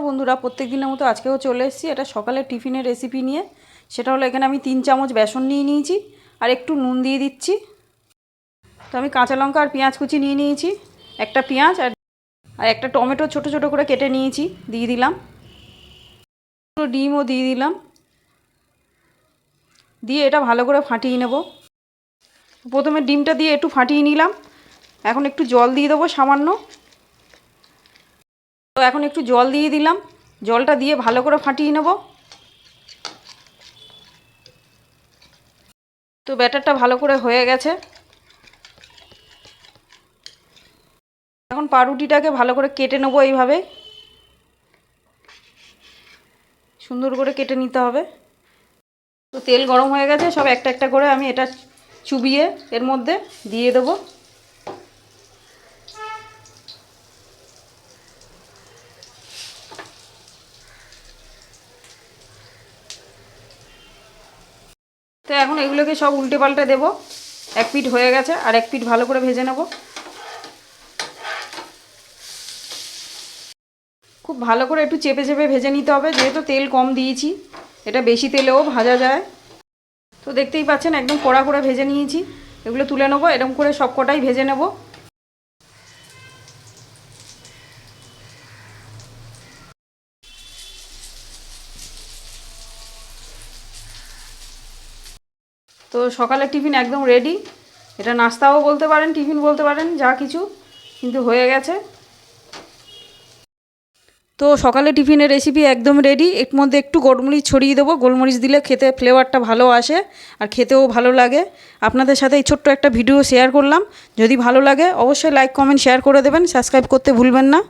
বন্ধুরা প্রত্যেক দিনের মতো আজকেও চলে এসেছি। এটা সকালের টিফিনের রেসিপি নিয়ে। সেটা হলো এখানে আমি তিন চামচ বেসন নিয়ে নিয়েছি আর একটু নুন দিয়ে দিচ্ছি। তো আমি কাঁচা লঙ্কা আর পেঁয়াজ কুচি নিয়ে নিয়েছি। একটা পেঁয়াজ আর আর একটা টমেটো ছোট ছোট করে কেটে নিয়েছি, দিয়ে দিলাম। দুটো ডিমও দিয়ে দিলাম। দিয়ে এটা ভালো করে ফাটিয়ে নেব। প্রথমে ডিমটা দিয়ে একটু ফাটিয়ে নিলাম। এখন একটু জল দিয়ে দেবো সামান্য। এখন একটু জল দিয়ে দিলাম। জলটা দিয়ে ভালো করে ফাটিয়ে নেব। তো ব্যাটারটা ভালো করে হয়ে গেছে। এখন পাউরুটিটাকে ভালো করে কেটে নেব এইভাবে। সুন্দর করে কেটে নিতে হবে। তো তেল গরম হয়ে গেছে, সব একটা একটা করে আমি এটা চুবিয়ে এর মধ্যে দিয়ে দেবো। তো এখন এগুলোকে সব উল্টে পাল্টে দেবো। এক পিঠ হয়ে গেছে, আর এক পিঠ ভালো করে ভেজে নেব। খুব ভালো করে একটু চেপে চেপে ভেজে নিতে হবে, যেহেতু তেল কম দিয়েছি। এটা বেশি তেলেও ভাজা যায়। তো দেখতেই পাচ্ছেন, একদম কড়া করে ভেজে নিয়েছি। এগুলো তুলে নেব, এরকম করে সব কটাই ভেজে নেব। তো সকালের টিফিন একদম রেডি এটা নাস্তাও বলতে পারেন, টিফিন বলতে পারেন, যা কিছু, কিন্তু হয়ে গেছে। তো সকালে টিফিনের রেসিপি একদম রেডি এর মধ্যে একটু গোলমরিচ ছড়িয়ে দেবো। গোলমরিচ দিলে খেতে ফ্লেভারটা ভালো আসে আর খেতেও ভালো লাগে। আপনাদের সাথে এই ছোট্ট একটা ভিডিও শেয়ার করলাম। যদি ভালো লাগে, অবশ্যই লাইক কমেন্ট শেয়ার করে দেবেন। সাবস্ক্রাইব করতে ভুলবেন না।